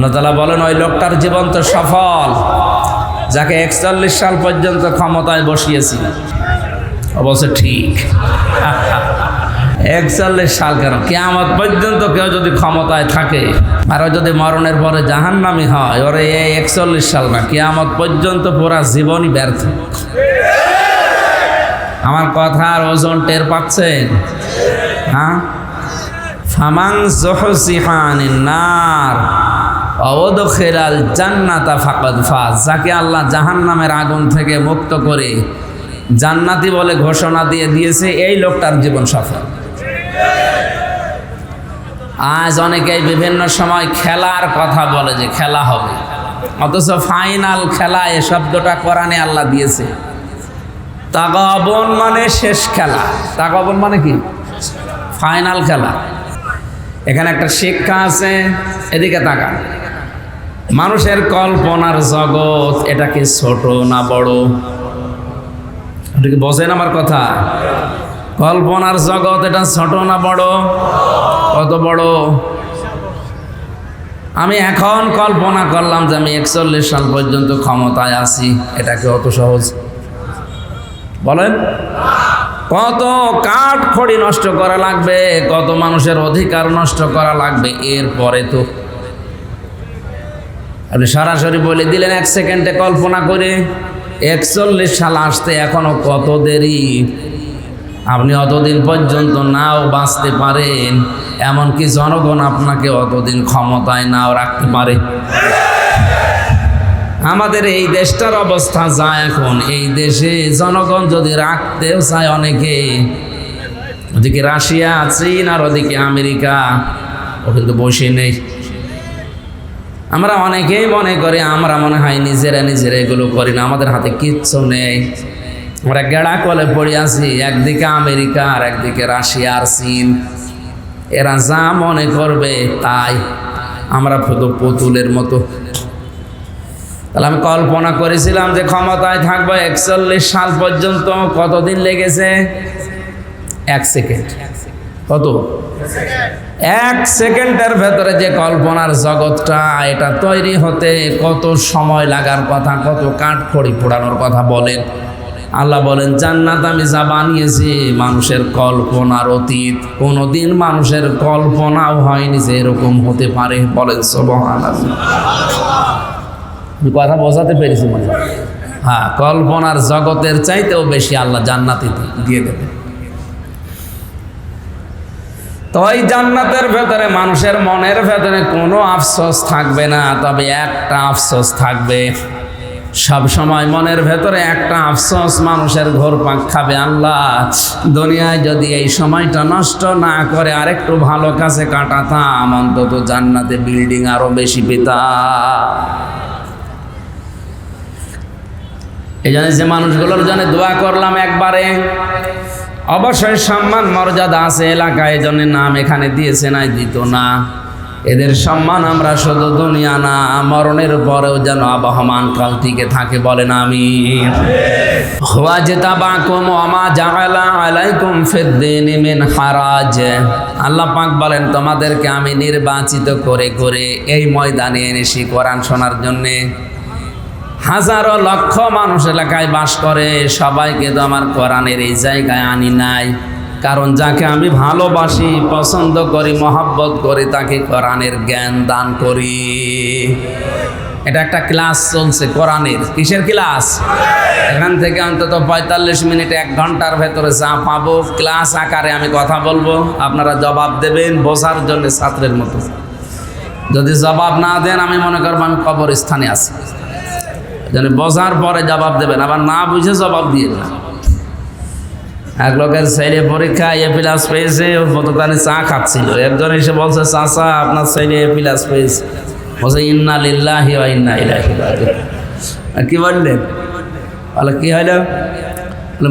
আল্লাহ তালা বলেন, ওই লোকটার জীবন তো সফল। যাকে একচল্লিশ সাল পর্যন্ত ক্ষমতায় বসিয়েছি। অবশ্য ঠিক। একচল্লিশ সাল কেন? কেয়ামত পর্যন্ত কেউ যদি ক্ষমতায় থাকে, আর যদি মরণের পরে জাহান্নামি হয়, ওরে এই একচল্লিশ সাল না, কেয়ামত পর্যন্ত পুরা জীবনই ব্যর্থ। আমার কথার ওজন টের পাচ্ছেন? হ্যাঁ? ফামাং নার। অবদখেরাল জান্নাতা ফাকাদ ফাজ, যাকে আল্লাহ জাহান্নামের আগুন থেকে মুক্ত করে জান্নাতি বলে ঘোষণা দিয়ে দিয়েছে, এই লোকটার জীবন সফল। আজ অনেকেই বিভিন্ন সময় খেলার কথা বলে যে খেলা হবে, অথচ ফাইনাল খেলা এ শব্দটা কোরআনে আল্লাহ দিয়েছে। তাগাবন মানে শেষ খেলা। তাগাবন মানে কি? ফাইনাল খেলা। এখানে একটা শিক্ষা আছে, এদিকে তাকান। মানুষের কল্পনার জগৎ এটাকে ছোট না বড়? বোঝেন আমার কথা? কল্পনার জগৎ, এটা ছোট না বড়? কত বড়? আমি এখন কল্পনা করলাম যে আমি একচল্লিশ সাল পর্যন্ত ক্ষমতায় আছি। এটাকে অত সহজ? বলেন। কত কাঠ খড়ি নষ্ট করা লাগবে, কত মানুষের অধিকার নষ্ট করা লাগবে, এরপরে তো আপনি সরাসরি বলে দিলেন এক সেকেন্ডে কল্পনা করে, একচল্লিশ সাল আসতে এখনও কত দেরি? আপনি অতদিন পর্যন্ত নাও বাঁচতে পারেন, এমনকি জনগণ আপনাকে অতদিন ক্ষমতায় নাও রাখতে পারে। আমাদের এই দেশটার অবস্থা যা এখন, এই দেশে জনগণ যদি রাখতেও চায় অনেকে, ওদিকে রাশিয়া, চীন আর ওদিকে আমেরিকা, ও কিন্তু বসে নেই। আমরা অনেকেই মনে করি, আমরা মনে হয় নিজেরা নিজেরা এগুলো করি না, আমাদের হাতে কিচ্ছু নেই। আমরা গেড়া কলে পড়ে আছি, একদিকে আমেরিকা আর একদিকে রাশিয়া আর চীন। এরা যা মনে করবে তাই, আমরা শুধু পুতুলের মতো। তাহলে আমি কল্পনা করেছিলাম যে ক্ষমতায় থাকব একচল্লিশ সাল পর্যন্ত, কতদিন লেগেছে? এক সেকেন্ড। কত? এক সেকেন্ডের ভেতরে যে কল্পনার জগৎটা, এটা তৈরি হতে কত সময় লাগার কথা, কত কাঠ খড়ি পোড়ানোর কথা বলেন। আল্লাহ বলেন, জান্নাত আমি যা বানিয়েছি, মানুষের কল্পনার অতীত। কোনোদিন মানুষের কল্পনাও হয়নি যে এরকম হতে পারে। বলেন সবহান কথা বোঝাতে পেরেছি মনে হ্যাঁ। কল্পনার জগতের চাইতেও বেশি আল্লাহ জান্নাতি দিয়ে দেবে তো ওই জান্নাতের ভেতরে মানুষের মনের ভেতরে কোনো আফসোস থাকবে না, তবে একটা আফসোস থাকবে। সব সময় মনের ভেতরে একটা আফসোস মানুষের ঘোর পাক খাবে, আল্লাহ। দুনিয়ায় যদি এই সময়টা নষ্ট না করে আরেকটু ভালো কাছে কাটাতাম, অন্তত জান্নাতে বিল্ডিং আরও বেশি পেতাম। এই জন্য যে মানুষগুলোর জন্য দোয়া করলাম একবারে। অবশ্যই সম্মান মর্যাদা আছে এলাকায় জন্য নাম এখানে দিয়েছে নাই, দিত না। এদের সম্মান আমরা শুধু দুনিয়া না, মরণের পরেও যেন আবহমান কাল টিকে থাকে বলেন আমি মিন হারাজ আল্লাহ পাক বলেন, তোমাদেরকে আমি নির্বাচিত করে করে এই ময়দানে এনেছি কোরআন শোনার জন্যে। হাজারো লক্ষ মানুষ এলাকায় বাস করে, সবাইকে তো আমার কোরআনের এই জায়গায় আনি নাই। কারণ যাকে আমি ভালোবাসি, পছন্দ করি, মহাব্বত করি, তাকে কোরআনের জ্ঞান দান করি। এটা একটা ক্লাস চলছে কোরআনের। কিসের ক্লাস? এখান থেকে অন্তত পঁয়তাল্লিশ মিনিট এক ঘণ্টার ভেতরে যা পাবো, ক্লাস আকারে আমি কথা বলব। আপনারা জবাব দেবেন বোঝার জন্য ছাত্রের মতো। যদি জবাব না দেন, আমি মনে করব আমি কবরস্থানে আছি। যেন বোঝার পরে জবাব দেবেন, আবার না বুঝে জবাব দিয়ে না এক লোকের ছেলে পরীক্ষা এ প্লাস পেয়েছে কতখানি চা খাচ্ছিল। একজন এসে বলছে, চাচা, আপনার ছেলে এ প্লাস পেয়েছে। বলছে, ইন্না লিল্লাহি ওয়া ইন্না ইলাইহি কি বললেন? বলে কি হলো?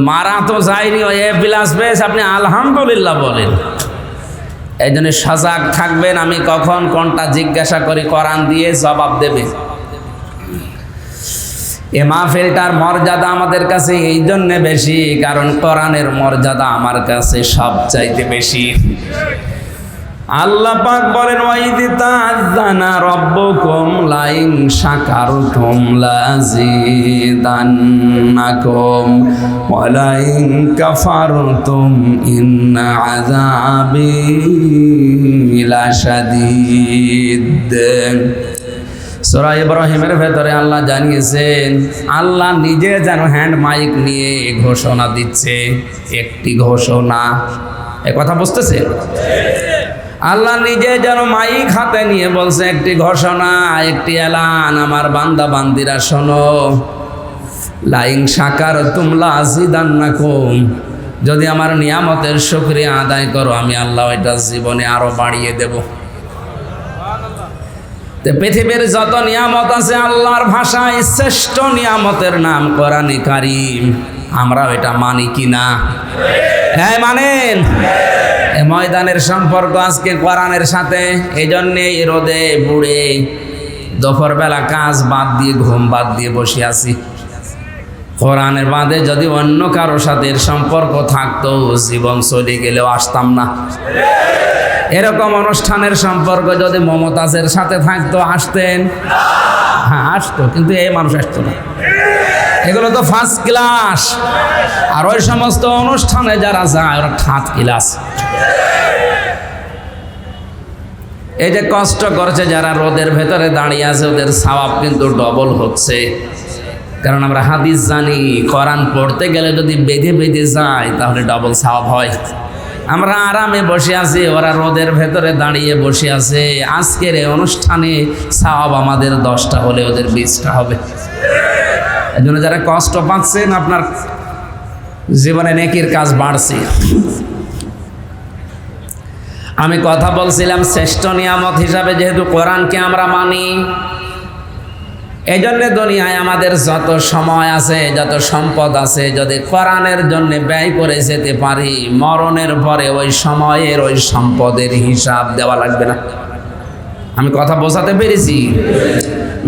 মারা তো যায়নি, ও এ প্লাস পেয়েছে। আপনি আলহামদুলিল্লাহ বলেন। এই জন্য সজাগ থাকবেন, আমি কখন কোনটা জিজ্ঞাসা করি, কোরআন দিয়ে জবাব দেবে। এ মাহফিলটার মর্যাদা আমাদের কাছে এই জন্যে বেশি, কারণ কোরআনের মর্যাদা আমার কাছে সবচাইতে বেশি। আল্লাহ পাক বলেন ওয়াইদি তাআযানা রাব্বুকুম লাইন শাকারতুম লাযিদান্নাকুম ওয়া লাইন কাফারতুম ইন্না আযাবি লাশাদীদ সূরা ইব্রাহিমের ভেতরে আল্লাহ জানিয়েছেন, আল্লাহ নিজে যেন হ্যান্ড মাইক নিয়ে ঘোষণা দিচ্ছে। একটি ঘোষণা। এ কথা বুঝতেছেন আল্লাহ নিজে যেন মাইক হাতে নিয়ে বলছে, একটি ঘোষণা, একটি এলান। আমার বান্দা বান্দিরা, শোনো। লাইং সাকার তুমলা আজিদান্নাকুম। যদি আমার নিয়ামতের শুকরিয়া আদায় করো, আমি আল্লাহ এটা জীবনে আরও বাড়িয়ে দেব। পৃথিবীর যত নিয়ামত আছে আল্লাহর ভাষায় শ্রেষ্ঠ নিয়ামতের নাম কোরআনে কারিম। আমরাও এটা মানি কিনা? হ্যাঁ মানেন। ময়দানের সম্পর্ক আজকে কোরআনের সাথে এই জন্যে রোদে বুড়ে দুপুরবেলা কাজ বাদ দিয়ে, ঘুম বাদ দিয়ে বসে আছি। কোরআনের বাদে যদি অন্য কারও সাথে সম্পর্ক থাকতো, জীবন চলে গেলেও আসতাম না। এরকম অনুষ্ঠানের সম্পর্ক যদি মমতাজের সাথে থাকতো, আসতেন। হ্যাঁ আসতো, কিন্তু এই মানুষ আসতো না। এগুলো তো ফার্স্ট ক্লাস আর ওই সমস্ত অনুষ্ঠানে যারা যায়, ওরা থার্ড ক্লাস এই যে কষ্ট করছে যারা রোদের ভেতরে দাঁড়িয়ে আছে, ওদের সওয়াব কিন্তু ডবল হচ্ছে। কারণ আমরা হাদিস জানি, কোরআন পড়তে গেলে যদি বেঁধে বেঁধে যায়, তাহলে ডবল সওয়াব হয়। আমরা আরামে বসে আছি, ওরা রোদের ভেতরে দাঁড়িয়ে বসে আছে। আজকের এই অনুষ্ঠানে সওয়াব আমাদের দশটা হলে ওদের বিশটা হবে। এই জন্য যারা কষ্ট পাচ্ছেন, আপনার জীবনে নেকির কাজ বাড়ছে। আমি কথা বলছিলাম, শ্রেষ্ঠ নিয়ামত হিসাবে যেহেতু কোরআনকে আমরা মানি এই দুনিয়ায় আমাদের যত সময় আছে, যত সম্পদ আছে, যদি কোরআনের জন্য ব্যয় করে যেতে পারি, মরণের পরে ওই সময়ের ওই সম্পদের হিসাব দেওয়া লাগবে না। আমি কথা বোঝাতে পেরেছি?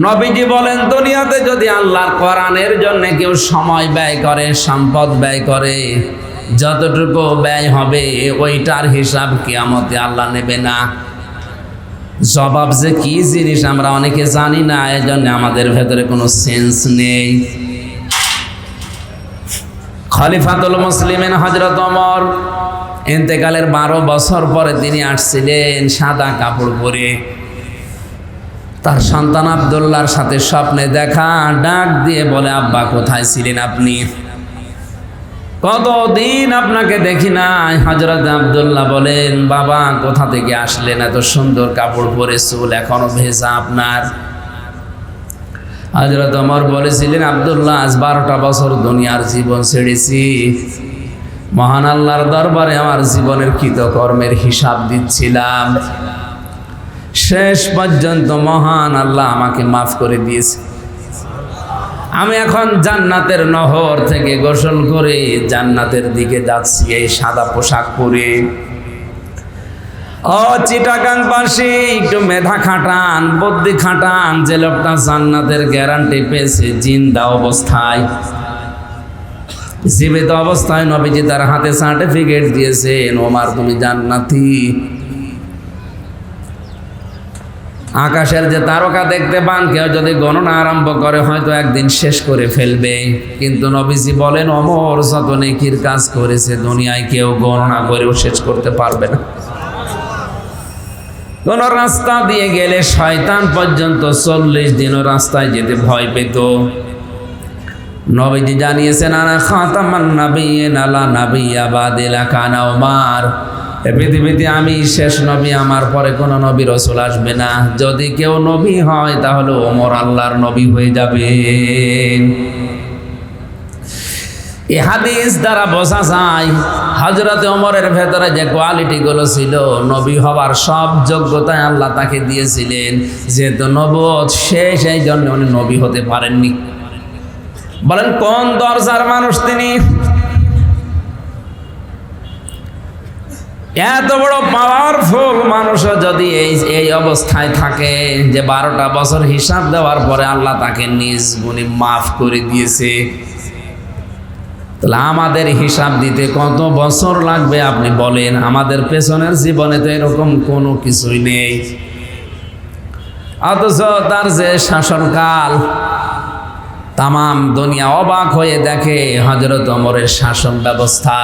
নবীজি বলেন, দুনিয়াতে যদি আল্লাহর কোরআনের জন্য কেউ সময় ব্যয় করে, সম্পদ ব্যয় করে, যতটুকু ব্যয় হবে, ওইটার হিসাব কিয়ামতে আল্লাহ নেবে না। জবাব যে কি জিনিস আমরা অনেকে জানি না, এজন্য আমাদের ভেতরে কোনো সেন্স নেই। খলিফাতুল মুসলিমিন হজরত অমর ইন্তেকালের বারো বছর পরে তিনি আসছিলেন সাদা কাপড় পরে। তার সন্তান আবদুল্লার সাথে স্বপ্নে দেখা, ডাক দিয়ে বলে, আব্বা, কোথায় ছিলেন আপনি? কতদিন আপনাকে দেখি নাই? হজরত আবদুল্লাহ বলেন, বাবা, কোথা থেকে আসলেন এত সুন্দর কাপড় পরে চুল এখনও ভেজা আপনার? হজরত অমর বলেছিলেন, আবদুল্লাহ, আজ বারোটা বছর দুনিয়ার জীবন ছেড়েছি। মহান আল্লাহর দরবারে আমার জীবনের কৃতকর্মের হিসাব দিচ্ছিলাম। শেষ পর্যন্ত মহান আল্লাহ আমাকে মাফ করে দিয়েছে। আমি এখন জান্নাতের নহর থেকে গোসল করে জান্নাতের দিকে যাচ্ছি, এই সাদা পোশাক পরে। ও চিটাগাং পাশে একটু মেধা খাটান, বুদ্ধি খাটান, যে লোকটা জান্নাতের গ্যারান্টি পেয়েছে, জিন্দা অবস্থায়। জীবিত অবস্থায় নবীজি তার হাতে সার্টিফিকেট দিয়েছেন, ওমার তুমি জান্নাতি। আকাশের যে তারকা দেখতে পান, কেউ যদি গণনা আরম্ভ করে, হয়তো একদিন শেষ করে ফেলবে। কিন্তু নবীজি বলেন, অমর যত নেকির কাজ করেছে, দুনিয়ায় কেউ গণনা করেও শেষ করতে পারবে না। কোন রাস্তা দিয়ে গেলে শয়তান পর্যন্ত চল্লিশ দিনও রাস্তায় যেতে ভয় পেত। নবীজি জানিয়েছেন, আনা খাতামান নাবিয়িন আলা নাবিয়্যা বাদিলা কানা ওমার। এ পৃথিবীতে আমি শেষ নবী, আমার পরে কোনো নবী রসুল আসবে না। যদি কেউ নবী হয়, তাহলে ওমর আল্লাহর নবী হয়ে যাবে। এ হাদিস দ্বারা বোঝা যায় হজরত ওমরের ভেতরে যে কোয়ালিটিগুলো ছিল, নবী হবার সব যোগ্যতায় আল্লাহ তাকে দিয়েছিলেন। যেহেতু নবত শেষ, এই জন্য উনি নবী হতে পারেননি। বলেন, কোন দরজার মানুষ তিনি? এত বড় পাওয়ারফুল মানুষও যদি এই এই অবস্থায় থাকে যে বারোটা বছর হিসাব দেওয়ার পরে আল্লাহ তাকে নিজ গুণে মাফ করে দিয়েছে। তাহলে আমাদের হিসাব দিতে কত বছর লাগবে আপনি বলেন? আমাদের পেছনের জীবনে তো এরকম কোনো কিছুই নেই। অথচ তার যে শাসনকাল, তামাম দুনিয়া অবাক হয়ে দেখে হজরত অমরের শাসন ব্যবস্থা।